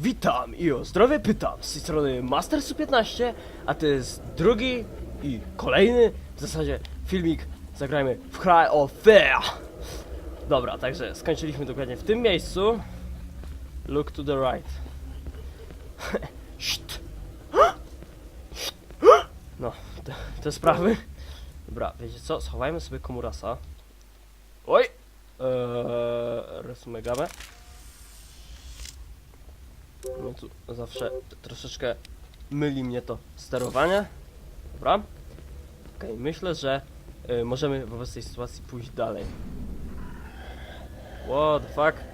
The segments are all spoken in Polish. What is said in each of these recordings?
Witam i o zdrowie pytam. Z tej strony Master15, a to jest drugi i kolejny w zasadzie filmik. Zagrajmy w Cry of Fear. Dobra, także skończyliśmy dokładnie w tym miejscu. Look to the right. No, te, te sprawy. Dobra, wiecie co? Schowajmy sobie komurasa. Oj! Eee, resume gamę. No tu zawsze troszeczkę myli mnie to sterowanie. Dobra. Okej, myślę, że y, możemy wobec tej sytuacji pójść dalej. What the fuck?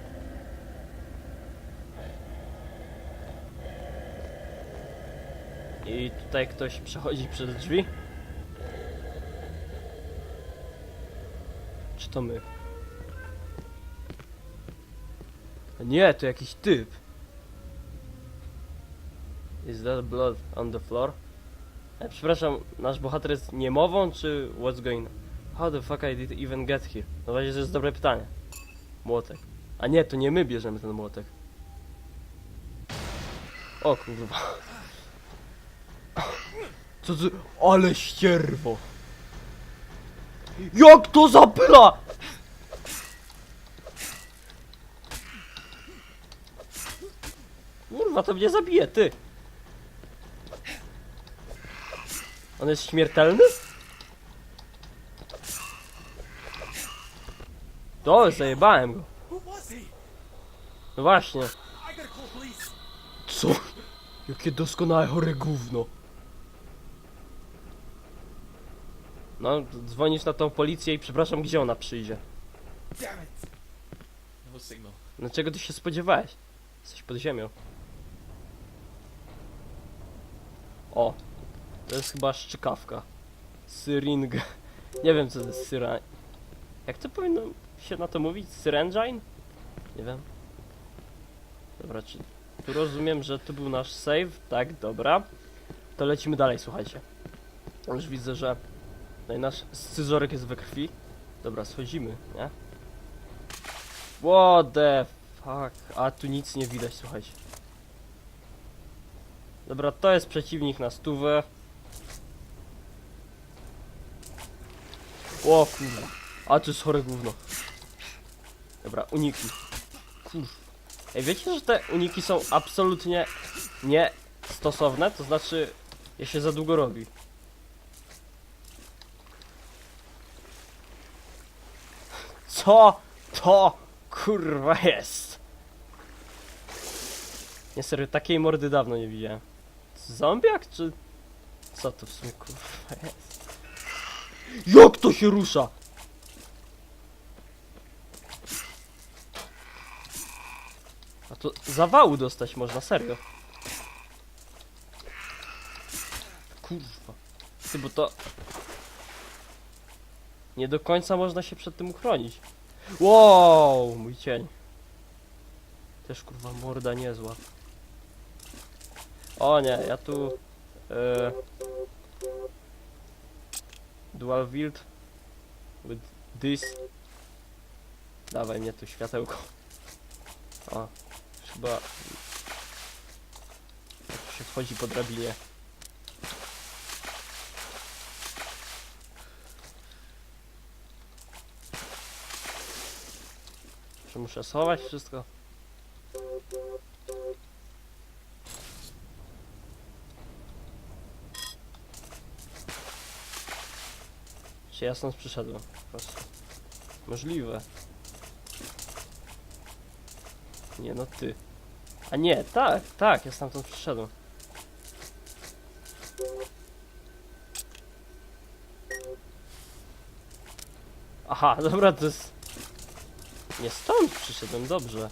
I tutaj ktoś przechodzi przez drzwi. Czy to my? Nie, to jakiś typ. Is that blood on the floor? E, przepraszam, nasz bohater jest niemową, czy what's going on? How the fuck I did even get here? No właśnie, to jest dobre pytanie. Młotek. A nie, to nie my bierzemy ten młotek. O kurwa. Co ty... Ale ścierwo. Jak to zapyla? Kurwa, to mnie zabije, ty. On jest śmiertelny? To, zajebałem go. No właśnie. Co? Jakie doskonałe chore gówno. No, dzwonisz na tą policję i przepraszam, gdzie ona przyjdzie. No czego ty się spodziewałeś? Jesteś pod ziemią. O, to jest chyba szczykawka. Syring. Nie wiem co to jest syra... Jak to powinno się na to mówić? Syrengine? Nie wiem. Dobra, czy... Tu rozumiem, że tu był nasz save. Tak, dobra. To lecimy dalej, słuchajcie. Już widzę, że tutaj nasz scyzorek jest we krwi. Dobra, schodzimy, nie? What the fuck? A tu nic nie widać, słuchajcie. Dobra, to jest przeciwnik na stówę. O kurwa. A tu jest chore gówno. Dobra, uniki. Kurwa. Ej, wiecie, że te uniki są absolutnie niestosowne? To znaczy, je się za długo robi. Co to kurwa jest? Nie serio, takiej mordy dawno nie widziałem. Zombiak czy... Co to w sumie kurwa jest? Jak to się rusza? A to zawału dostać można, serio. Kurwa. Ty, bo to... Nie do końca można się przed tym uchronić. Wow, mój cień. Też kurwa morda niezła. O nie, ja tu... E, dual wield with this. Dawaj mnie tu światełko. O, chyba... Się wchodzi po drabinie. Czy muszę schować wszystko? Ja stąd przyszedłem? Po. Możliwe. Nie no ty. A nie, tak, tak, ja stamtąd przyszedłem. Aha, dobra, to jest... Nie stąd przyszedłem, dobrze.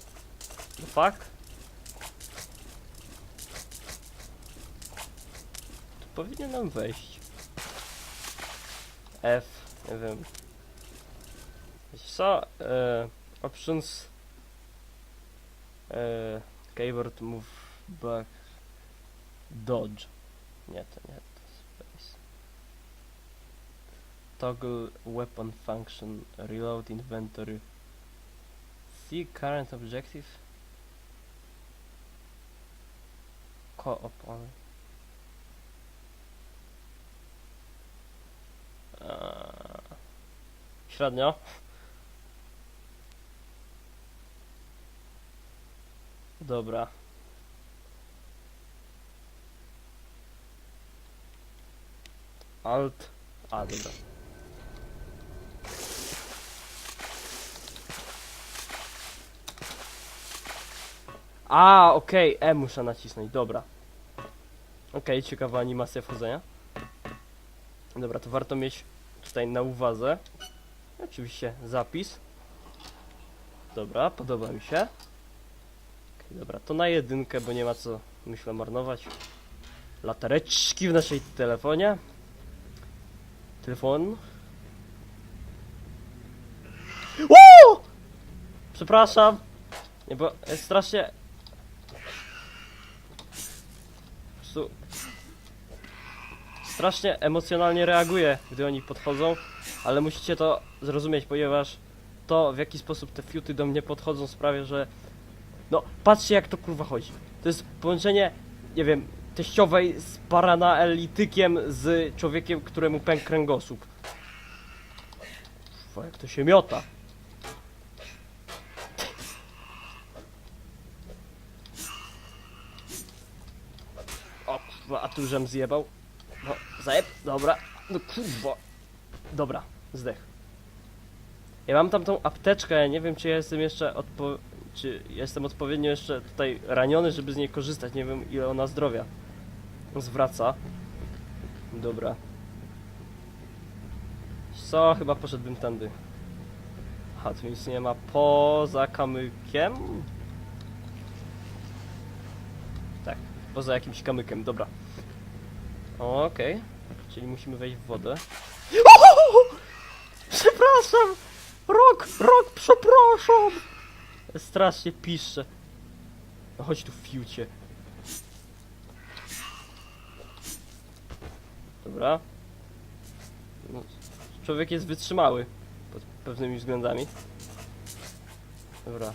The fuck? Tu powinienem wejść. F, nie wiem. Co? E, options. E, keyboard move back. Dodge. Nie, to nie, to space. Toggle weapon function, reload inventory. See current objective. opony. Eee, Średnio. Dobra. Alt. A, dobra. A, okej, E muszę nacisnąć, dobra. Okej, ciekawa animacja wchodzenia. Dobra, to warto mieć tutaj na uwadze. Oczywiście zapis. Dobra, podoba mi się. Okej, dobra, to na jedynkę, bo nie ma co, myślę, marnować. Latareczki w naszej telefonie. Telefon. Woo! Przepraszam. Nie, bo jest strasznie... Strasznie emocjonalnie reaguję, gdy oni podchodzą, ale musicie to zrozumieć, ponieważ to, w jaki sposób te fiuty do mnie podchodzą, sprawia, że... No, patrzcie jak to kurwa chodzi. To jest połączenie, nie wiem, teściowej z paranaelitykiem z człowiekiem, któremu pękł kręgosłup. Kurwa, jak to się miota. O kurwa, a tu żem zjebał. No, zajeb, dobra. No kurwa. Dobra, zdech. Ja mam tam tą apteczkę, ja nie wiem czy ja jestem jeszcze odpo... Czy jestem odpowiednio jeszcze tutaj raniony, żeby z niej korzystać. Nie wiem ile ona zdrowia zwraca. Dobra. Co? Chyba poszedłbym tędy. Aha, tu nic nie ma poza kamykiem? Tak, poza jakimś kamykiem, dobra. Okej, czyli musimy wejść w wodę. Przepraszam! Rok, rok, przepraszam! Strasznie piszcze. No chodź tu, fiucie. Dobra. No, człowiek jest wytrzymały pod pewnymi względami. Dobra.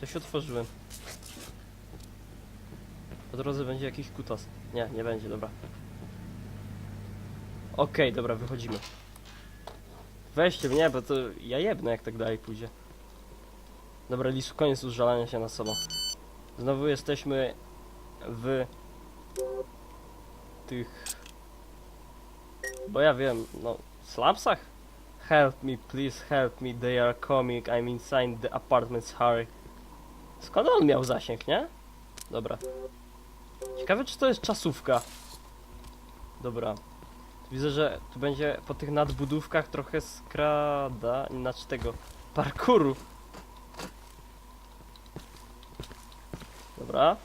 Coś otworzyłem. Po drodze będzie jakiś kutas. Nie, nie będzie, dobra. Okej, dobra, wychodzimy. Weźcie mnie, bo to ja jebnę jak tak dalej pójdzie. Dobra, Lisu, koniec użalania się na sobą. Znowu jesteśmy w tych... Bo ja wiem, no, slumsach? Help me, please help me, they are coming, I'm inside the apartments, hurry. Skąd on miał zasięg, nie? Dobra. Ciekawe, czy to jest czasówka. Dobra. Widzę, że tu będzie po tych nadbudówkach trochę skrada, znaczy tego, parkuru. Dobra.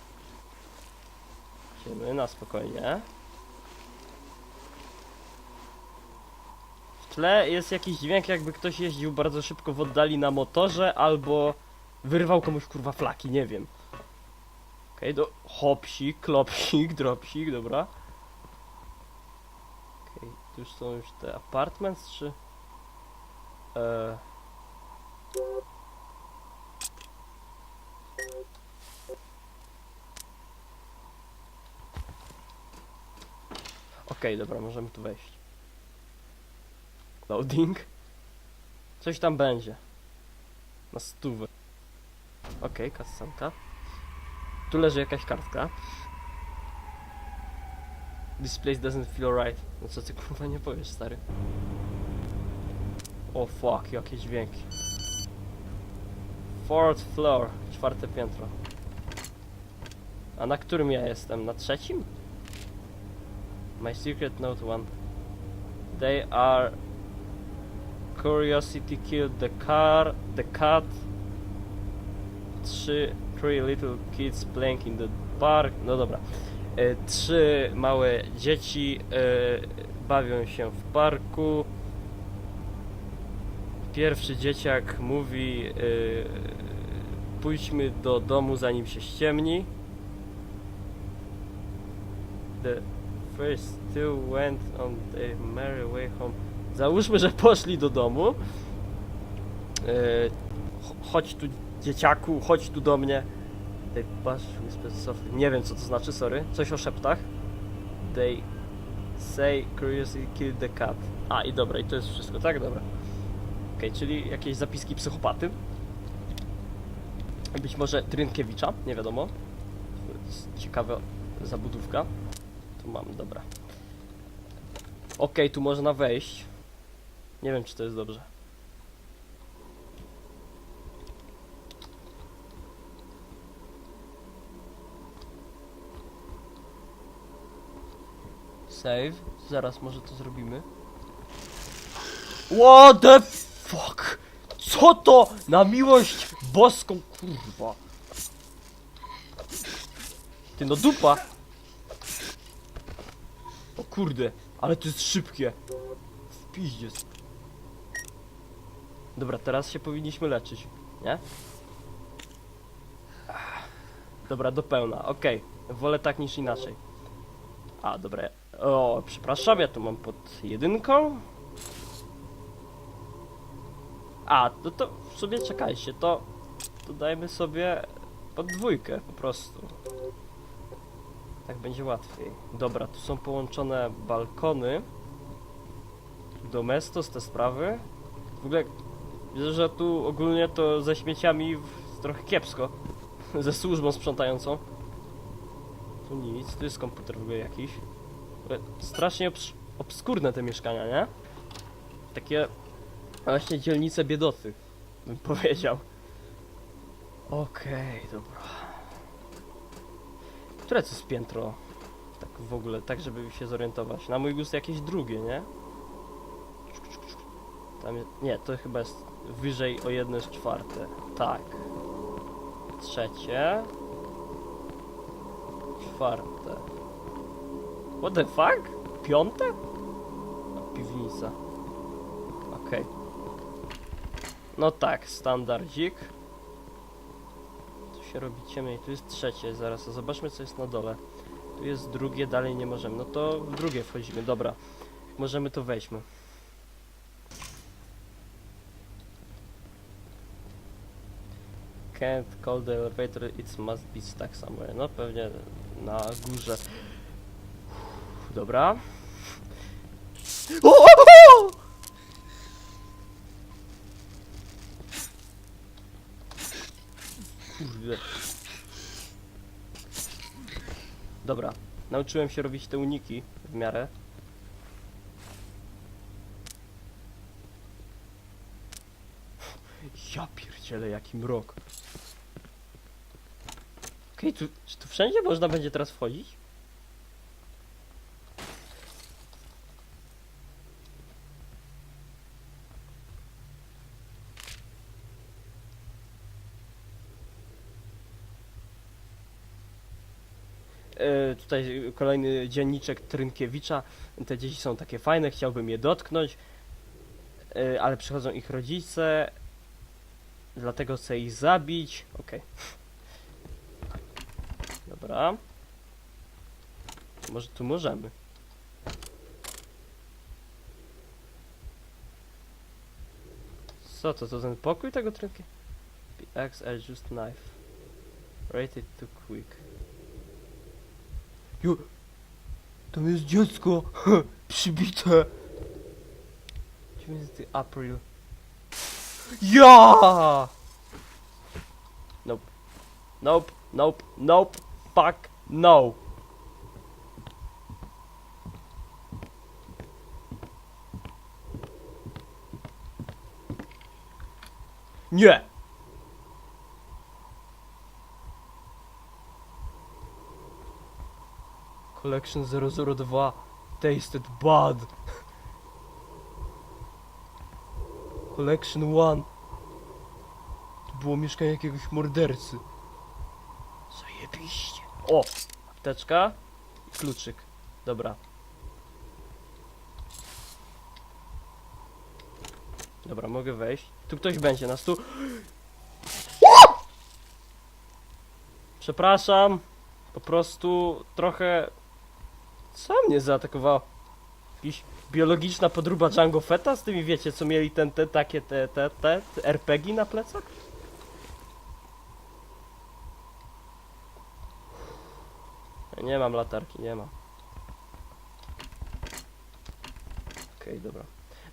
Idziemy na spokojnie. W tle jest jakiś dźwięk, jakby ktoś jeździł bardzo szybko w oddali na motorze, albo wyrwał komuś kurwa flaki, nie wiem. Okej, do hopsik, klopsik, dropsik, dobra. Tu już są już te apartments, czy... Eee... Okej, dobra, możemy tu wejść. Loading. Coś tam będzie. Na stówę. Okej, kasanka. Tu leży jakaś kartka. This place doesn't feel right. No co ty kurwa nie powiesz, stary? O fuck, jakie dźwięki. Fourth floor, czwarte piętro. A na którym ja jestem? Na trzecim? My secret note one. They are curiosity killed the car, the cat. Trzy, three little kids playing in the park. No dobra. E, trzy małe dzieci e, bawią się w parku. Pierwszy dzieciak mówi: e, Pójdźmy do domu zanim się ściemni. The first two went on their merry way home. Załóżmy, że poszli do domu. Cho- chodź tu Dzieciaku, chodź tu do mnie. They bash whisper softly. Nie wiem co to znaczy, sorry. Coś o szeptach. They say curiously kill the cat. A i dobra, i to jest wszystko, tak? Dobra. Okej, czyli jakieś zapiski psychopaty. Być może Trynkiewicza, nie wiadomo. Ciekawa zabudówka. Tu mam, dobra. Okej, tu można wejść. Nie wiem, czy to jest dobrze. Save. Zaraz może to zrobimy. What the fuck? Co to? Na miłość boską, kurwa. Ty no dupa. O kurde, ale to jest szybkie. W piździec. Dobra, teraz się powinniśmy leczyć, nie? Dobra, do pełna, okej. Wolę tak niż inaczej. A, dobra. O, przepraszam, ja tu mam pod jedynką. A, no to w sobie czekajcie, to, to dajmy sobie pod dwójkę po prostu. Tak będzie łatwiej. Dobra, tu są połączone balkony. Domestos, te sprawy. W ogóle widzę, że tu ogólnie to ze śmieciami trochę kiepsko. ze służbą sprzątającą. Tu nic, tu jest komputer w ogóle jakiś. Ogóle Strasznie obs obskurne te mieszkania, nie? Takie właśnie dzielnice biedoty, bym powiedział. Okej, dobra. Które to jest piętro? Tak w ogóle, tak żeby się zorientować. Na mój gust jakieś drugie, nie? Tam jest, nie, to chyba jest wyżej o jedno jest czwarte. Tak. Trzecie. Czwarte. What the fuck? Piąte? A, piwnica. Okej. No tak, standardzik. Tu się robi ciemniej, tu jest trzecie, zaraz, zobaczmy co jest na dole. Tu jest drugie, dalej nie możemy. No to w drugie wchodzimy, dobra. Możemy to weźmy. Can't call the elevator, it must be stuck somewhere. No pewnie na górze. Dobra. O, o, o! Kurde. Dobra, nauczyłem się robić te uniki w miarę. Ja pierdzielę, jaki mrok. Okej, tu, czy tu wszędzie można będzie teraz wchodzić? E, tutaj kolejny dzienniczek Trynkiewicza. Te dzieci są takie fajne, chciałbym je dotknąć, e, ale przychodzą ich rodzice, dlatego chcę ich zabić. Okej. Dobra. Może tu możemy. Co to, to ten pokój tego trynki? Axe are just knife. Rated too quick. Jo, tam jest dziecko, przybite. Gdzie jest ty April? Ja! Nope. Nope, nope, nope, fuck, no. Nie! Collection 002 Tasted bad. Collection 1 To było mieszkanie jakiegoś mordercy. Zajebiście. O! Apteczka i kluczyk. Dobra. Dobra, mogę wejść. Tu ktoś będzie nas tu. Przepraszam. Po prostu trochę. Co mnie zaatakowało? Jakiś biologiczna podruba Django Feta z tymi, wiecie, co mieli ten, te, takie, te, te, te, te RPG na plecach? Nie mam latarki, nie mam. Okej, okay, dobra.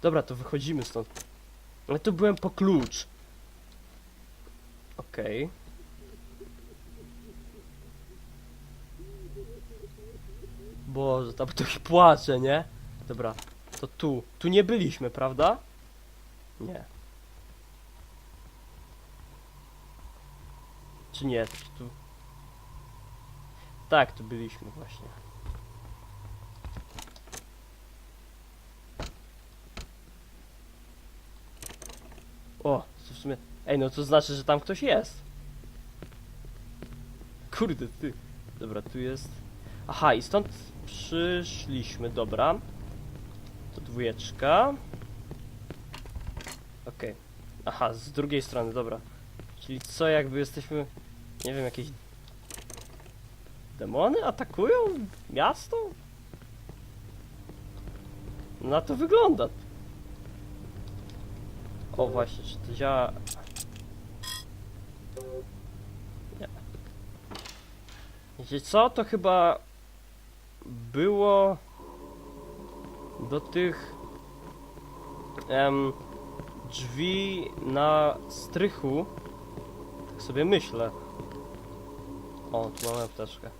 Dobra, to wychodzimy stąd. Ale tu byłem po klucz. Okej. Okay. Boże, tam ktoś płacze, nie? Dobra, to tu. Tu nie byliśmy, prawda? Nie. Czy nie? Czy tu... Tak, tu byliśmy właśnie. O, w sumie... Ej, no to znaczy, że tam ktoś jest. Kurde, ty. Dobra, tu jest... Aha, i stąd przyszliśmy, dobra. To dwójeczka. Okej. Aha, z drugiej strony, dobra. Czyli co, jakby jesteśmy... Nie wiem, jakieś... Demony atakują miasto? Na to wygląda. O właśnie, czy to działa... Nie. Wiecie co? To chyba było do tych em, drzwi na strychu. Tak sobie myślę. O, tu mamy apteczkę.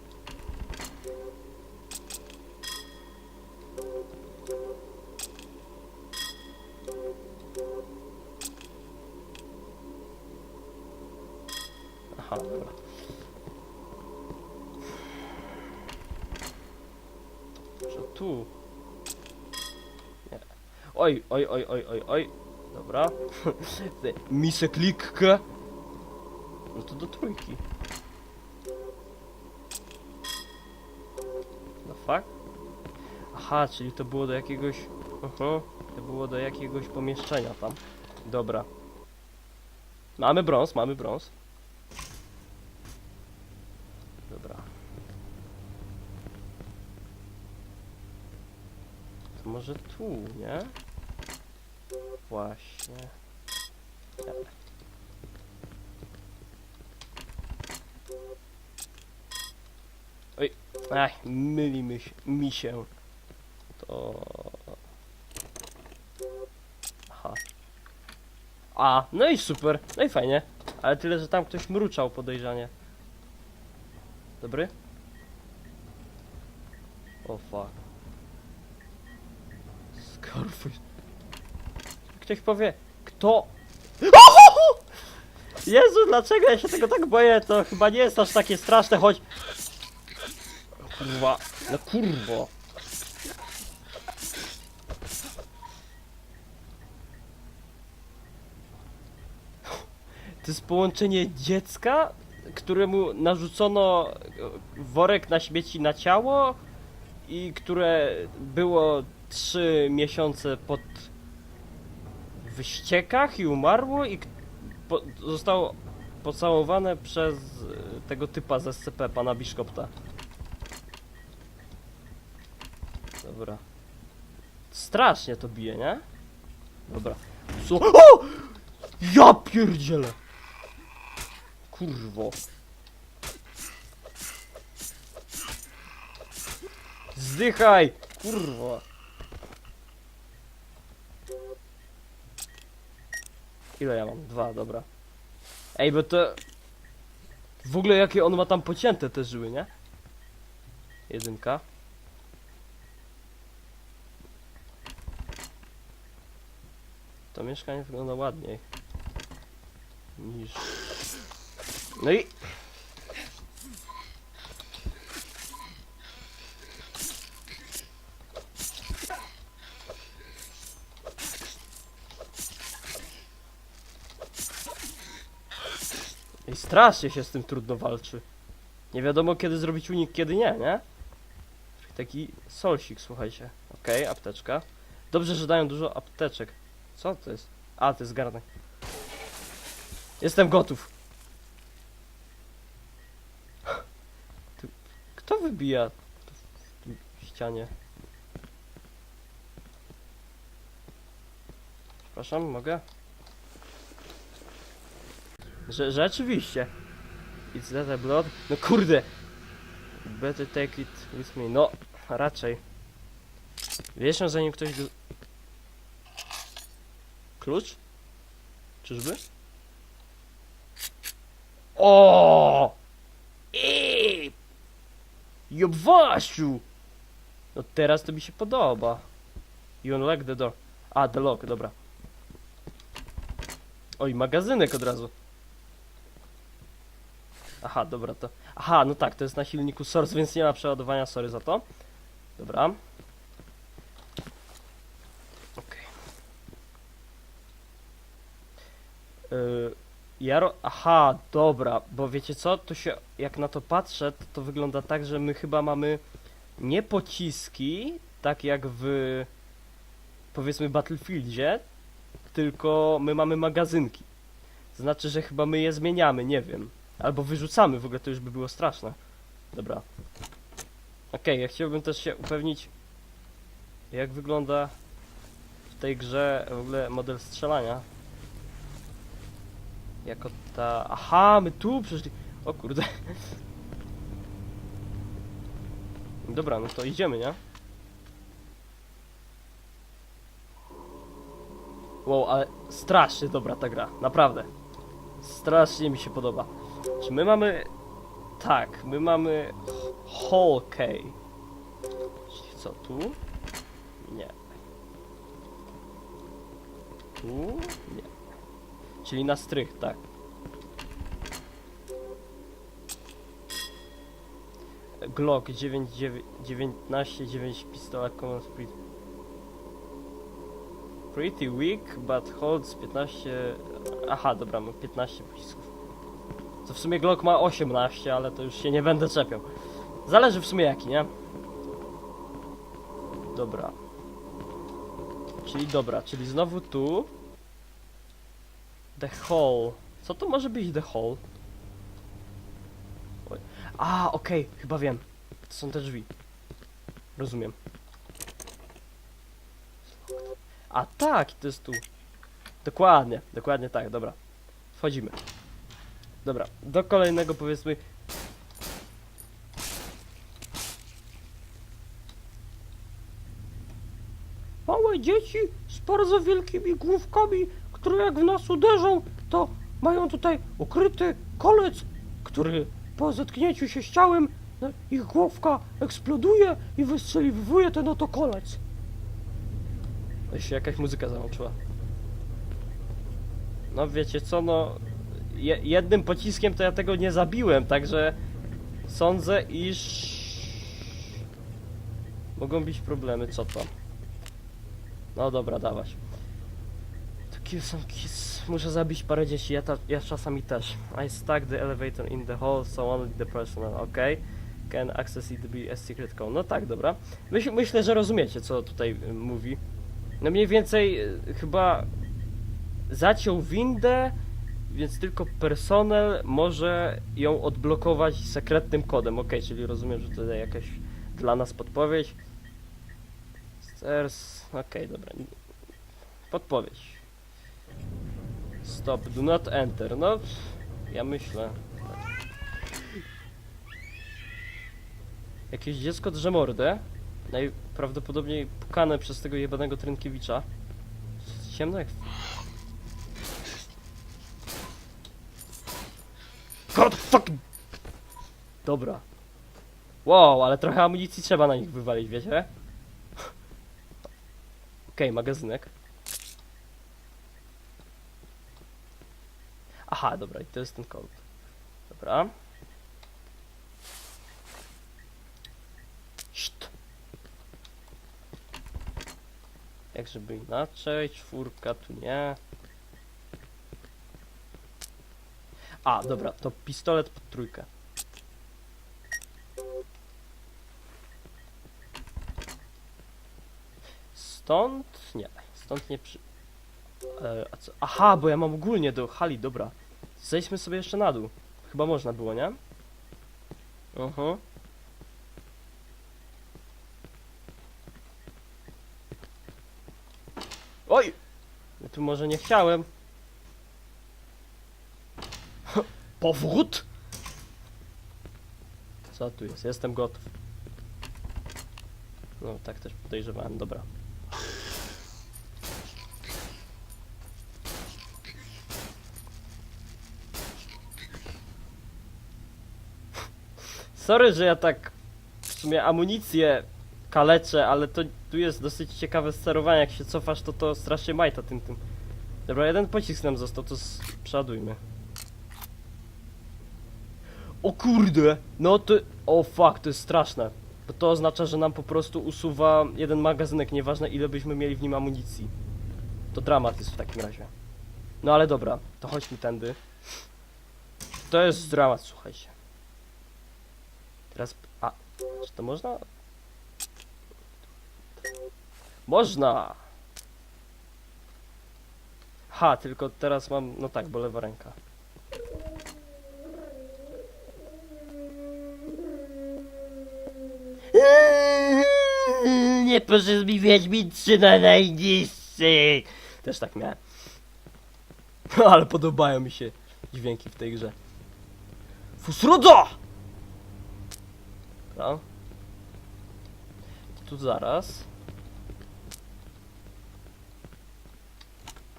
Oj, oj, oj, oj, oj, oj. Dobra. Misę klikkę. No to do trójki. No fuck? Aha, czyli to było do jakiegoś... Aha, to było do jakiegoś pomieszczenia tam. Dobra. Mamy brąz, mamy brąz. Dobra. To może tu, nie? Właśnie. Nie. Oj, ach, myli mi się, mi się. To... Aha. A, no i super, no i fajnie. Ale tyle, że tam ktoś mruczał podejrzanie. Dobry? O fuck. Scarface. Ktoś powie, kto? Jezu, dlaczego ja się tego tak boję? To chyba nie jest aż takie straszne, choć... Kurwa, no kurwo. To jest połączenie dziecka, któremu narzucono e, worek na śmieci na ciało i które było trzy miesiące pod w ściekach i umarło i po, zostało pocałowane przez e, tego typa z SCP, pana Biszkopta. Dobra. Strasznie to bije, nie? Dobra. Co? O! Ja pierdzielę! Kurwo. Zdychaj! Kurwa. Ile ja mam? Dwa, dobra. Ej, bo to... W ogóle jakie on ma tam pocięte te żyły, nie? Jedynka. To mieszkanie wygląda ładniej. Niż... No i... strasznie się z tym trudno walczy. Nie wiadomo kiedy zrobić unik, kiedy nie, nie? Taki solsik, słuchajcie. Okej, apteczka. Dobrze, że dają dużo apteczek. Co to jest? A, to jest garnek. Jestem gotów. Kto wybija w tym ścianie? Przepraszam, mogę? Że, rzeczywiście. It's that a blood? No kurde! Better take it with me. No, raczej. Wiesz, zanim ktoś. Klucz? Czyżby? O! Ej! Jobwasiu! No teraz to mi się podoba. You unlock the door. A, the lock, dobra. Oj, magazynek od razu. Aha, dobra, to... Aha, no tak, to jest na silniku Source, więc nie ma przeładowania, sorry za to. Dobra. Okej. Yy, Jaro... Aha, dobra, bo wiecie co, to się, jak na to patrzę, to, to wygląda tak, że my chyba mamy nie pociski, tak jak w powiedzmy Battlefieldzie, tylko my mamy magazynki. Znaczy, że chyba my je zmieniamy, nie wiem. Albo wyrzucamy, w ogóle to już by było straszne. Dobra. Okej, ja chciałbym też się upewnić, jak wygląda w tej grze w ogóle model strzelania. Jako ta... Aha, my tu przeszli... O kurde. Dobra, no to idziemy, nie? Wow, ale strasznie dobra ta gra, naprawdę. Strasznie mi się podoba. Czy my mamy... Tak, my mamy Hall K. Czyli co, tu? Nie. Tu? Nie. Czyli na strych, tak. Glock 9, 9, 19, 9 pistolet Common Speed. Pretty weak, but holds 15... Aha, dobra, mam 15 pocisków. Co w sumie Glock ma 18, ale to już się nie będę czepiał. Zależy w sumie jaki, nie? Dobra. Czyli dobra, czyli znowu tu. The Hall. Co to może być The Hall? Oj. A, okej, chyba wiem. To są te drzwi. Rozumiem. A tak, to jest tu. Dokładnie, dokładnie tak, dobra. Wchodzimy. Dobra, do kolejnego powiedzmy. Małe dzieci z bardzo wielkimi główkami, które jak w nas uderzą, to mają tutaj ukryty kolec, który po zetknięciu się z ciałem no, ich główka eksploduje i wystrzeliwuje ten oto kolec. Się jakaś muzyka załączyła. No wiecie co, no je, jednym pociskiem to ja tego nie zabiłem, także sądzę, iż mogą być problemy, co to? No dobra, dawać. To kill some kids. Muszę zabić parę dzieci, ja, ta, ja czasami też. I stuck the elevator in the hall, so only the personnel, okay? Can access it be a secret code. No tak, dobra. Myśl, myślę, że rozumiecie, co tutaj y, mówi. No mniej więcej y, chyba zaciął windę, więc tylko personel może ją odblokować sekretnym kodem. Ok, czyli rozumiem, że tutaj jakaś dla nas podpowiedź. Stairs. Ok, dobra. Podpowiedź. Stop, do not enter. No, ja myślę. Jakieś dziecko drze mordę. Najprawdopodobniej pukane przez tego jebanego Trynkiewicza. Ciemno jak Fuck! Dobra. Wow, ale trochę amunicji trzeba na nich wywalić, wiecie? Okej, magazynek. Aha, dobra, i to jest ten kod. Dobra. Szt. Jak żeby inaczej, czwórka tu nie. A, dobra, to pistolet pod trójkę. Stąd? Nie, stąd nie przy... E, a co? Aha, bo ja mam ogólnie do hali, dobra. Zejdźmy sobie jeszcze na dół. Chyba można było, nie? Mhm. Oj! Ja tu może nie chciałem. Powrót? Co tu jest? Jestem gotów. No, tak też podejrzewałem, dobra. Sorry, że ja tak w sumie amunicję kaleczę, ale to tu jest dosyć ciekawe sterowanie. Jak się cofasz, to to strasznie majta tym tym. Dobra, jeden pocisk nam został, to s- przeładujmy. O kurde! No to... O fuck, to jest straszne. Bo to oznacza, że nam po prostu usuwa jeden magazynek, nieważne ile byśmy mieli w nim amunicji. To dramat jest w takim razie. No ale dobra, to chodźmy tędy. To jest dramat, słuchajcie. Teraz... A, czy to można? Można! Ha, tylko teraz mam... No tak, bo lewa ręka. Nie proszę mi Wiedźmin 3 na najniższy! Też tak miałem. No, ale podobają mi się dźwięki w tej grze. Fusroda! Dobra. Tu zaraz.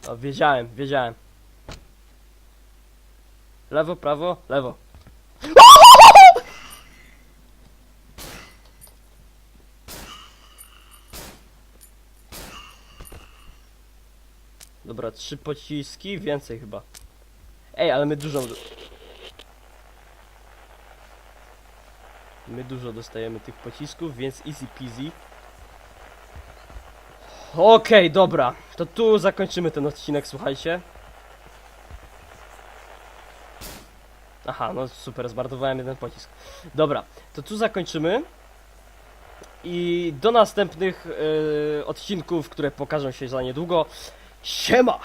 O, wiedziałem, wiedziałem. Lewo, prawo, lewo. Dobra, trzy pociski, więcej chyba. Ej, ale my dużo... My dużo dostajemy tych pocisków, więc easy peasy. Okej, dobra. To tu zakończymy ten odcinek, słuchajcie. Aha, no super, zmarnowałem jeden pocisk. Dobra, to tu zakończymy. I do następnych yy, odcinków, które pokażą się za niedługo. 什么